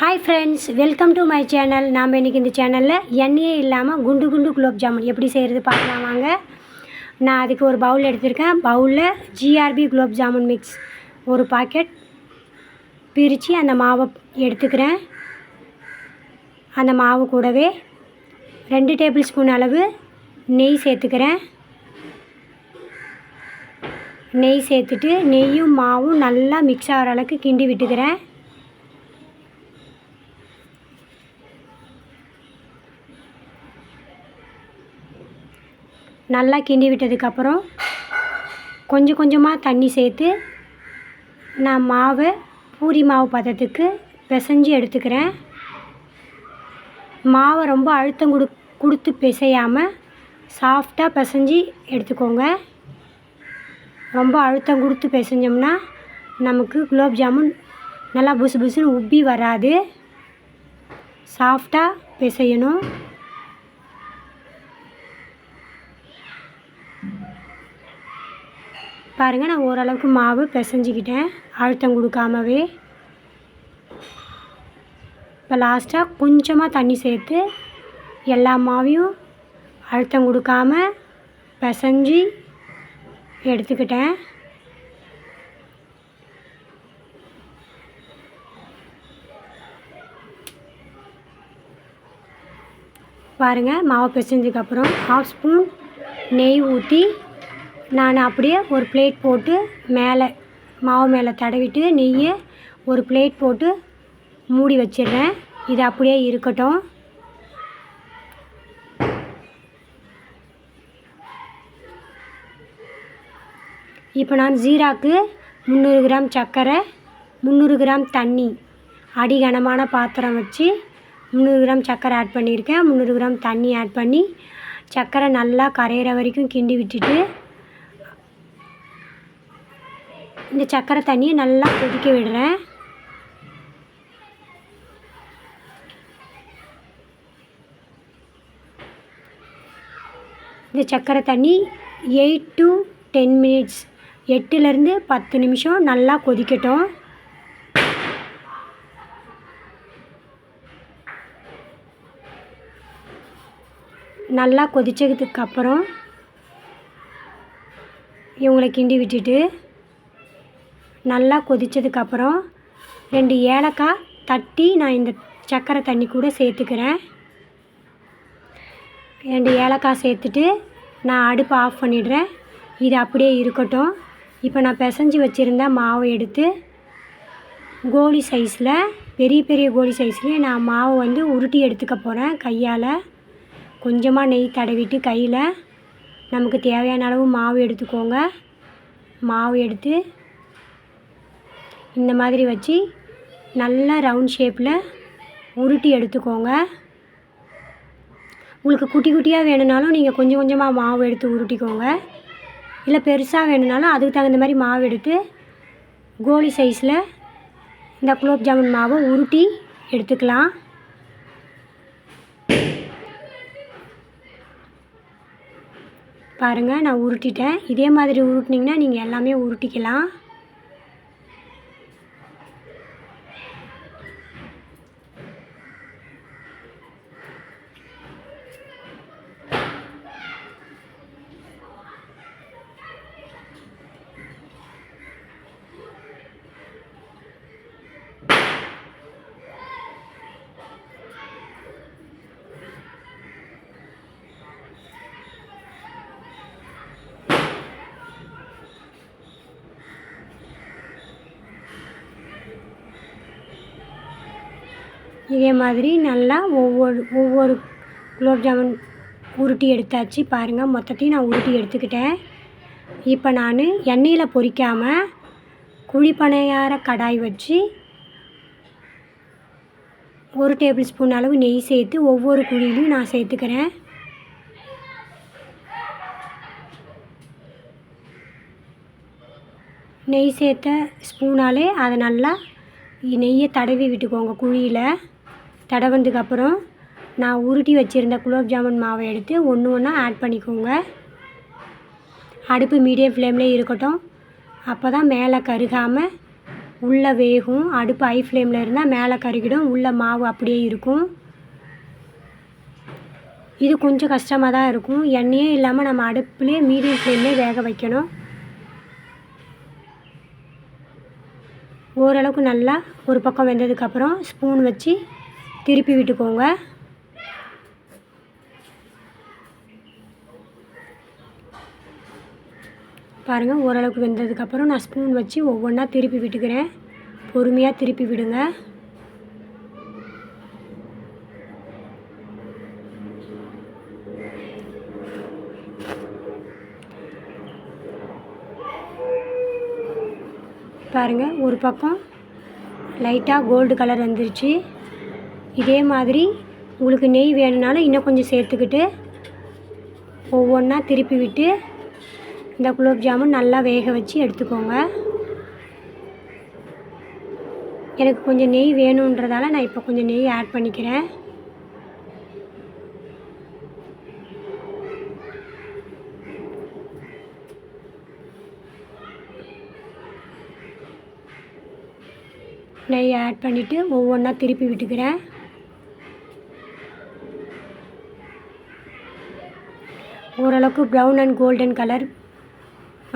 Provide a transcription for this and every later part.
Hi friends welcome to my channel நாம் இன்றைக்கி இந்த சேனலில் எண்ணெயே இல்லாமல் குண்டு குண்டு குலோப் ஜாமுன் எப்படி செய்கிறது பார்க்கலாம் வாங்க. நான் அதுக்கு ஒரு பவுல் எடுத்திருக்கேன். பவுலில் ஜிஆர்பி குலோப் ஜாமுன் மிக்ஸ் ஒரு பாக்கெட் பிரித்து அந்த மாவை எடுத்துக்கிறேன். அந்த மாவு கூடவே ரெண்டு டேபிள் ஸ்பூன் அளவு நெய் சேர்த்துக்கிறேன். நெய் சேர்த்துட்டு நெய்யும் மாவும் நல்லா மிக்ஸ் ஆகிற அளவுக்கு கிண்டி விட்டுக்கிறேன். நல்லா கிண்டி விட்டதுக்கப்புறம் கொஞ்சம் கொஞ்சமாக தண்ணி சேர்த்து நான் மாவை பூரி மாவு பதத்துக்கு பிசைஞ்சு எடுத்துக்கிறேன். மாவை ரொம்ப அழுத்தம் கொடு கொடுத்து பிசையாமல் சாஃப்டாக பிசைஞ்சு எடுத்துக்கோங்க. ரொம்ப அழுத்தம் கொடுத்து பிசைஞ்சோம்னா நமக்கு குலோப் ஜாமுன் நல்லா புசு புசுன்னு உப்பி வராது. சாஃப்டாக பிசையணும். பாருங்கள் நான் ஓரளவுக்கு மாவு பிசைஞ்சிக்கிட்டேன். அழுத்தம் கொடுக்காமவே. இப்போ லாஸ்ட்டாக கொஞ்சமாக தண்ணி சேர்த்து எல்லா மாவையும் அழுத்தம் கொடுக்காம பிசைஞ்சி எடுத்துக்கிட்டேன். பாருங்கள் மாவு பிசைஞ்சதுக்கப்புறம் ஹாஃப் ஸ்பூன் நெய் ஊற்றி நான் அப்படியே ஒரு பிளேட் போட்டு மேலே மாவு மேலே தடவிட்டு நெய்யை ஒரு பிளேட் போட்டு மூடி வச்சிடுறேன். இது அப்படியே இருக்கட்டும். இப்போ நான் ஜீராக்கு முந்நூறு கிராம் சர்க்கரை முந்நூறு கிராம் தண்ணி அடிகனமான பாத்திரம் வச்சு முந்நூறு கிராம் சர்க்கரை ஆட் பண்ணியிருக்கேன். முந்நூறு கிராம் தண்ணி ஆட் பண்ணி சர்க்கரை நல்லா கரையிற வரைக்கும் கிண்டி விட்டுட்டு இந்த சர்க்கரை தண்ணியை நல்லா கொதிக்க விடுறேன். இந்த சர்க்கரை தண்ணி எயிட் டு டென் மினிட்ஸ் எட்டுலேருந்து பத்து நிமிஷம் நல்லா கொதிக்கட்டும். நல்லா கொதிச்சதுக்கப்புறம் இவங்களை கிண்டி விட்டுட்டு நல்லா கொதித்ததுக்கப்புறம் ரெண்டு ஏலக்காய் தட்டி நான் இந்த சர்க்கரை தண்ணி கூட சேர்த்துக்கிறேன். ரெண்டு ஏலக்காய் சேர்த்துட்டு நான் அடுப்பை ஆஃப் பண்ணிடுறேன். இது அப்படியே இருக்கட்டும். இப்போ நான் பிசைஞ்சு வச்சுருந்த மாவை எடுத்து கோலி சைஸில் பெரிய பெரிய கோலி சைஸ்லேயே நான் மாவு வந்து உருட்டி எடுத்துக்க போகிறேன் கையால். கொஞ்சமாக நெய் தடவிட்டு கையில். நமக்கு தேவையான அளவு மாவு எடுத்துக்கோங்க. மாவு எடுத்து இந்த மாதிரி வச்சு நல்லா ரவுண்ட் ஷேப்பில் உருட்டி எடுத்துக்கோங்க. உங்களுக்கு குட்டி குட்டியாக வேணும்னாலும் நீங்கள் கொஞ்சம் கொஞ்சமாக மாவு எடுத்து உருட்டிக்கோங்க. இல்லை பெருசாக வேணும்னாலும் அதுக்கு தகுந்த மாதிரி மாவு எடுத்து கோலி சைஸில் இந்த குலோப் ஜாமுன் மாவை உருட்டி எடுத்துக்கலாம். பாருங்கள் நான் உருட்டிட்டேன். இதே மாதிரி உருட்டினீங்கன்னா நீங்கள் எல்லாமே உருட்டிக்கலாம். இதே மாதிரி நல்லா ஒவ்வொரு ஒவ்வொரு குலோப் ஜாமுன் உருட்டி எடுத்தாச்சு பாருங்கள் மொத்தத்தையும் நான் உருட்டி எடுத்துக்கிட்டேன். இப்போ நான் எண்ணெயில் பொரிக்காமல் குழிப்பனையார கடாய் வச்சு ஒரு டேபிள் ஸ்பூன் அளவு நெய் சேர்த்து ஒவ்வொரு குழியிலையும் நான் சேர்த்துக்கிறேன். நெய் சேர்த்த ஸ்பூனாலே அதை நல்லா நெய்யை தடவி விட்டுக்கோங்க குழியில். தடவுனதுக்கப்புறம் நான் உருட்டி வச்சுருந்த குலோப் ஜாமுன் மாவை எடுத்து ஒன்று ஒன்றா ஆட் பண்ணிக்கோங்க. அடுப்பு மீடியம் ஃப்ளேமில் இருக்கட்டும். அப்போ தான் மேலே கருகாமல் உள்ளே வேகும். அடுப்பு ஹை ஃப்ளேமில் இருந்தால் மேலே கருகிடும். உள்ளே மாவு அப்படியே இருக்கும். இது கொஞ்சம் கஷ்டமாக தான் இருக்கும். எண்ணெயே இல்லாமல் நம்ம அடுப்புலேயே மீடியம் ஃப்ளேம்லேயே வேக வைக்கணும். ஓரளவுக்கு நல்லா ஒரு பக்கம் வெந்ததுக்கப்புறம் ஸ்பூன் வச்சு திருப்பி விட்டுக்கோங்க. பாருங்கள் ஓரளவுக்கு வெந்ததுக்கப்புறம் நான் ஸ்பூன் வச்சு ஒவ்வொன்றா திருப்பி விட்டுக்கிறேன். பொறுமையாக திருப்பி விடுங்க. பாருங்கள் ஒரு பக்கம் லைட்டாக கோல்டு கலர் வந்துருச்சு. இதே மாதிரி உங்களுக்கு நெய் வேணும்னாலும் இன்னும் கொஞ்சம் சேர்த்துக்கிட்டு ஒவ்வொன்றா திருப்பி விட்டு இந்த குலோப் ஜாமுன் நல்லா வேக வச்சு எடுத்துக்கோங்க. எனக்கு கொஞ்சம் நெய் வேணுன்றதால நான் இப்போ கொஞ்சம் நெய் ஆட் பண்ணிக்கிறேன். நெய் ஆட் பண்ணிவிட்டு ஒவ்வொன்றா திருப்பி விட்டுக்கிறேன். ஓரளவுக்கு ப்ரௌன் அண்ட் கோல்டன் கலர்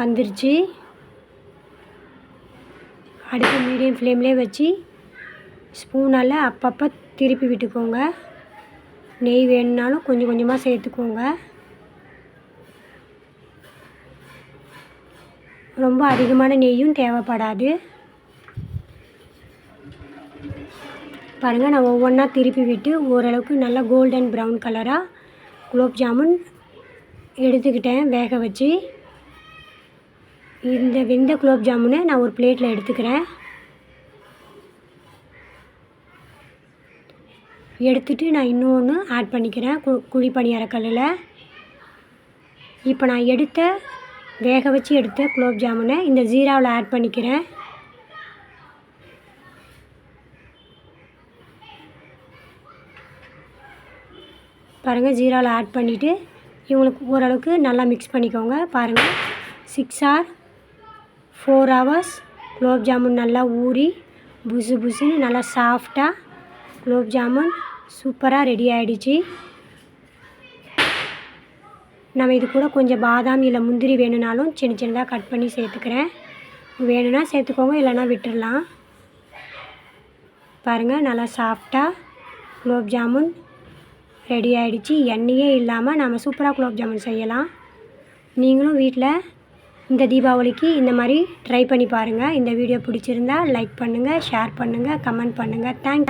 வந்துருச்சு. அடுத்து மீடியம் ஃப்ளேம்லேயே வச்சு ஸ்பூனால் அப்பப்போ திருப்பி விட்டுக்கோங்க. நெய் வேணுனாலும் கொஞ்சம் கொஞ்சமாக சேர்த்துக்கோங்க. ரொம்ப அதிகமான நெய்யும் தேவைப்படாது. பாருங்கள் நான் ஒவ்வொன்றா திருப்பி விட்டு ஓரளவுக்கு நல்லா கோல்டன் ப்ரௌன் கலராக குலோப் ஜாமுன் எடுத்துக்கிட்டேன் வேக வச்சு. இந்த வெந்த குலோப் ஜாமுனை நான் ஒரு பிளேட்டில் எடுத்துக்கிறேன். எடுத்துட்டு நான் இன்னொன்று ஆட் பண்ணிக்கிறேன் கு குழி பணியாரக்கல்லில் இப்போ நான் எடுத்த வேக வச்சு எடுத்த குலோப் ஜாமுனை இந்த ஜீராவில் ஆட் பண்ணிக்கிறேன். பாருங்கள் ஜீராவில் ஆட் பண்ணிவிட்டு இவங்களுக்கு ஓரளவுக்கு நல்லா மிக்ஸ் பண்ணிக்கோங்க. பாருங்கள் six or four hours gulab jamun நல்லா ஊறி புசு புசுன்னு நல்லா சாஃப்டாக குலோப் ஜாமுன் சூப்பராக ரெடி ஆகிடுச்சு நம்ம இது கூட கொஞ்சம் பாதாம் இல்லை முந்திரி வேணும்னாலும் சின்ன சின்னதாக கட் பண்ணி சேர்த்துக்கிறேன். வேணும்னா சேர்த்துக்கோங்க இல்லைனா விட்டுடலாம் பாருங்கள் நல்லா சாஃப்டாக குலோப் ஜாமுன் ரெடி ஆகிடுச்சு எண்ணெயே இல்லாமல் நம்ம சூப்பராக குலோப் ஜாமுன் செய்யலாம். நீங்களும் வீட்டில் இந்த தீபாவளிக்கு இந்த மாதிரி ட்ரை பண்ணி பாருங்கள் இந்த வீடியோ பிடிச்சிருந்தா லைக் பண்ணுங்கள் ஷேர் பண்ணுங்கள் கமெண்ட் பண்ணுங்கள் தேங்க்